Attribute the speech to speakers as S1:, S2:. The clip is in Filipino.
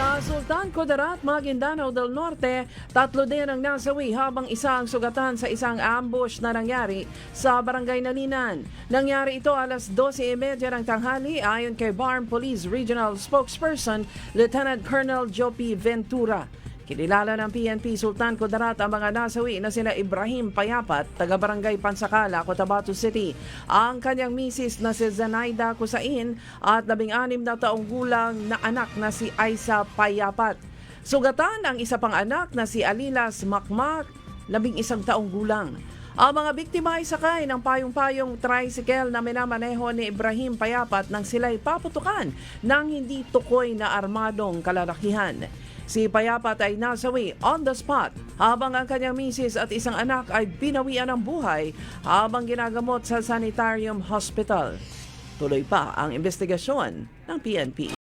S1: Sa Sultan Kudarat, Maguindanao del Norte, tatlo din ang nasawi habang isa ang sugatan sa isang ambush na nangyari sa Barangay Nalinan. Nangyari ito alas 12.30 ng tanghali ayon kay Barm Police Regional Spokesperson Lieutenant Colonel Jopi Ventura. Kinilala ng PNP Sultan Kudarat ang mga nasawi na sina Ibrahim Payapat, taga Barangay Pansakala, Cotabato City, ang kanyang misis na si Zanaida Kusain at labing-anim na taong gulang na anak na si Aisa Payapat. Sugatan ang isa pang anak na si Alilas Makmak, labing isang taong gulang. Ang mga biktima ay sakay ng payong-payong tricycle na minamaneho ni Ibrahim Payapat nang sila'y paputukan ng hindi tukoy na armadong kalalakihan. Si Payapat ay nasawi on the spot habang ang kanyang misis at isang anak ay binawian ng buhay habang ginagamot sa Sanitarium Hospital. Tuloy pa ang investigasyon ng PNP.